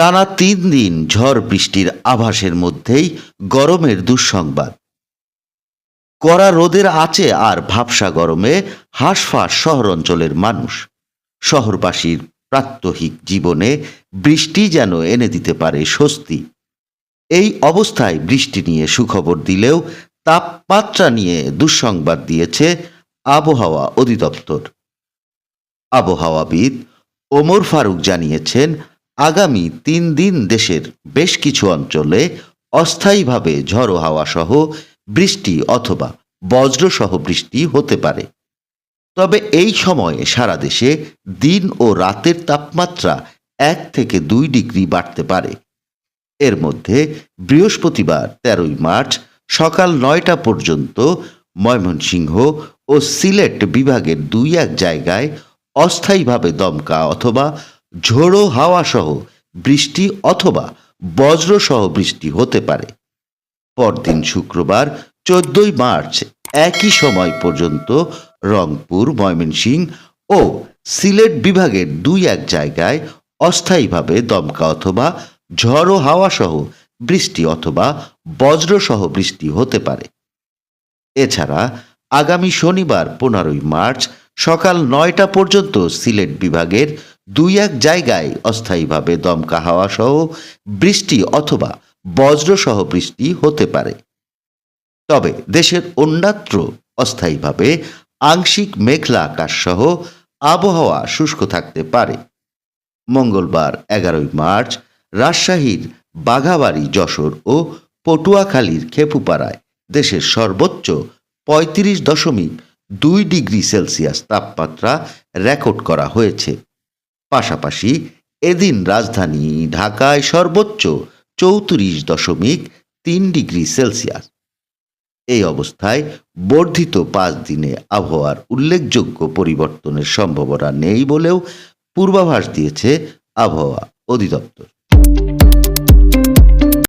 টানা তিন দিন ঝড় বৃষ্টির আভাসের মধ্যেই গরমের দুঃসংবাদ। কড়া রোদের আছে আর ভাবসা গরমে হাঁসফাঁস শহর অঞ্চলের মানুষ। শহরবাসীর প্রাত্যহিক জীবনে বৃষ্টি যেন এনে দিতে পারে স্বস্তি। এই অবস্থায় বৃষ্টি নিয়ে সুখবর দিলেও তাপমাত্রা নিয়ে দুঃসংবাদ দিয়েছে আবহাওয়া অধিদপ্তর। আবহাওয়াবিদ ওমর ফারুক জানিয়েছেন আগামী তিন দিন দেশের বেশ কিছু অঞ্চলে অস্থায়ীভাবে ঝড়ো হাওয়া সহ বৃষ্টি অথবা বজ্রসহ বৃষ্টি হতে পারে। তবে এই সময়ে সারা দেশে দিন ও রাতের তাপমাত্রা এক থেকে দুই ডিগ্রি বাড়তে পারে। এর মধ্যে বৃহস্পতিবার তেরোই মার্চ সকাল নয়টা পর্যন্ত ময়মনসিংহ ও সিলেট বিভাগের দুই এক জায়গায় অস্থায়ীভাবে দমকা অথবা ঝোড়ো হাওয়া সহ বৃষ্টি অথবা বজ্রসহ বৃষ্টি হতে পারে। পরদিন শুক্রবার, চোদ্দই মার্চ, একই সময় পর্যন্ত রংপুর, ময়মনসিংহ ও সিলেট বিভাগের দুই এক জায়গায় অস্থায়ীভাবে দমকা অথবা ঝড়ো হাওয়া সহ বৃষ্টি অথবা বজ্রসহ বৃষ্টি হতে পারে। এছাড়া আগামী শনিবার, পনেরোই মার্চ সকাল নয়টা পর্যন্ত সিলেট বিভাগের দুই এক জায়গায় অস্থায়ীভাবে দমকা হাওয়া সহ বৃষ্টি অথবা বজ্রসহ বৃষ্টি হতে পারে। তবে দেশের অন্যত্র অস্থায়ীভাবে আংশিক মেঘলা আকাশ সহ আবহাওয়া শুষ্ক থাকতে পারে। মঙ্গলবার এগারোই মার্চ রাজশাহীর বাঘাবাড়ি, যশোর ও পটুয়াখালীর খেপুপাড়ায় দেশের সর্বোচ্চ পঁয়ত্রিশ দশমিক দুই ডিগ্রি সেলসিয়াস তাপমাত্রা রেকর্ড করা হয়েছে। পাশাপাশি এদিন রাজধানী ঢাকায় সর্বোচ্চ চৌত্রিশ দশমিক তিন ডিগ্রি সেলসিয়াস। এই অবস্থায় বর্ধিত পাঁচ দিনে আবহাওয়ার উল্লেখযোগ্য পরিবর্তনের সম্ভাবনা নেই বলেও পূর্বাভাস দিয়েছে আবহাওয়া অধিদপ্তর।